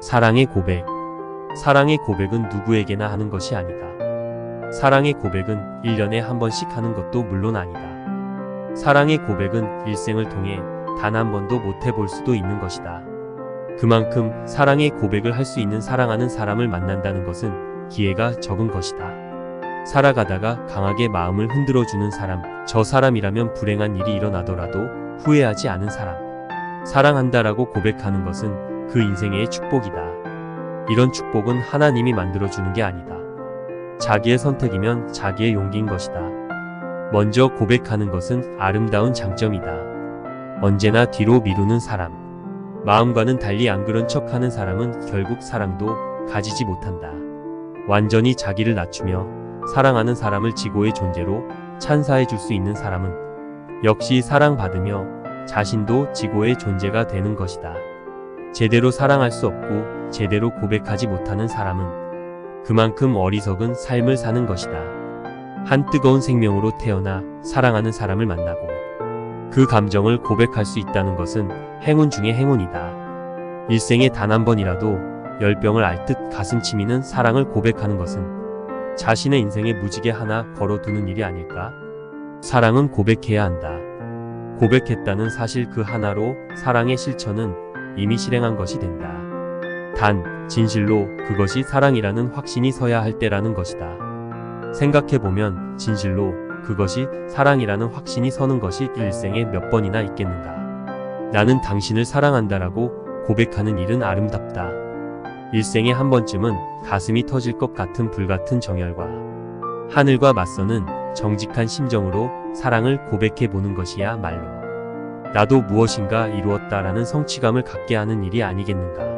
사랑의 고백. 사랑의 고백은 누구에게나 하는 것이 아니다. 사랑의 고백은 1년에 한 번씩 하는 것도 물론 아니다. 사랑의 고백은 일생을 통해 단 한 번도 못 해볼 수도 있는 것이다. 그만큼 사랑의 고백을 할 수 있는 사랑하는 사람을 만난다는 것은 기회가 적은 것이다. 살아가다가 강하게 마음을 흔들어주는 사람, 저 사람이라면 불행한 일이 일어나더라도 후회하지 않은 사람. 사랑한다라고 고백하는 것은 그 인생의 축복이다. 이런 축복은 하나님이 만들어주는 게 아니다. 자기의 선택이면 자기의 용기인 것이다. 먼저 고백하는 것은 아름다운 장점이다. 언제나 뒤로 미루는 사람. 마음과는 달리 안 그런 척 하는 사람은 결국 사랑도 가지지 못한다. 완전히 자기를 낮추며 사랑하는 사람을 지고의 존재로 찬사해 줄 수 있는 사람은 역시 사랑받으며 자신도 지고의 존재가 되는 것이다. 제대로 사랑할 수 없고 제대로 고백하지 못하는 사람은 그만큼 어리석은 삶을 사는 것이다. 한 뜨거운 생명으로 태어나 사랑하는 사람을 만나고 그 감정을 고백할 수 있다는 것은 행운 중의 행운이다. 일생에 단 한 번이라도 열병을 앓듯 가슴 치미는 사랑을 고백하는 것은 자신의 인생에 무지개 하나 걸어두는 일이 아닐까? 사랑은 고백해야 한다. 고백했다는 사실 그 하나로 사랑의 실천은 이미 실행한 것이 된다. 단, 진실로 그것이 사랑이라는 확신이 서야 할 때라는 것이다. 생각해보면 진실로 그것이 사랑이라는 확신이 서는 것이 일생에 몇 번이나 있겠는가. 나는 당신을 사랑한다라고 고백하는 일은 아름답다. 일생에 한 번쯤은 가슴이 터질 것 같은 불같은 정열과 하늘과 맞서는 정직한 심정으로 사랑을 고백해 보는 것이야 말로. 나도 무엇인가 이루었다라는 성취감을 갖게 하는 일이 아니겠는가.